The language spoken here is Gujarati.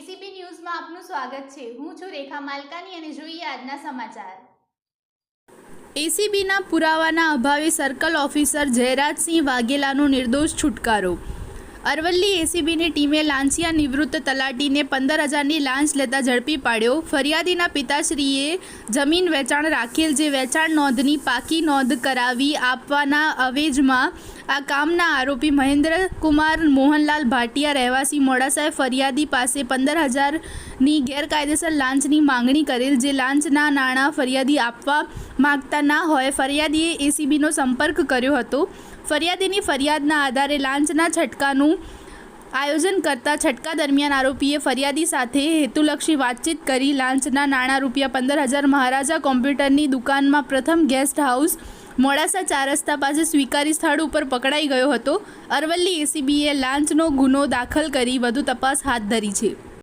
એબીસીપી ન્યૂઝમાં આપનું સ્વાગત છે. હું છું રેખા માલકાની અને જોઈએ આજના સમાચાર. એસીબીના પુરાવાના અભાવે સર્કલ ઓફિસર જયરાજસિંહ વાઘેલાનો નિર્દોષ છુટકારો અરવલ્લી એસીબીની ટીમે લાંચિયા નિવૃત્ત તલાટીને પંદર હજારની લાંચ લેતા ઝડપી પાડ્યો. ફરિયાદીના પિતાશ્રીએ જમીન વેચાણ રાખેલ જે વેચાણ નોંધની પાકી નોંધ કરાવી આપવાના અવેજમાં આ કામના આરોપી મહેન્દ્ર કુમાર મોહનલાલ ભાટિયા રહેવાસી મોડાસાએ ફરિયાદી પાસે પંદર હજારની ગેરકાયદેસર લાંચની માંગણી કરેલ, જે લાંચના નાણાં ફરિયાદી આપવા માગતા ના હોય, ફરિયાદીએ એસીબીનો સંપર્ક કર્યો હતો. ફરિયાદીની ફરિયાદના આધારે લાંચના છટકાનું આયોજન કરતા છટકા દરમિયાન આરોપીએ ફરિયાદી સાથે હેતુલક્ષી વાતચીત કરી લાંચના નાણાં રૂપિયા પંદર હજાર મહારાજા કોમ્પ્યુટરની દુકાનમાં પ્રથમ ગેસ્ટ હાઉસ મોડાસા ચાર રસ્તા પાસે સ્વીકારી સ્થળ ઉપર પકડાઈ ગયો હતો. અરવલ્લી એસીબીએ લાંચનો ગુનો દાખલ કરી વધુ તપાસ હાથ ધરી છે.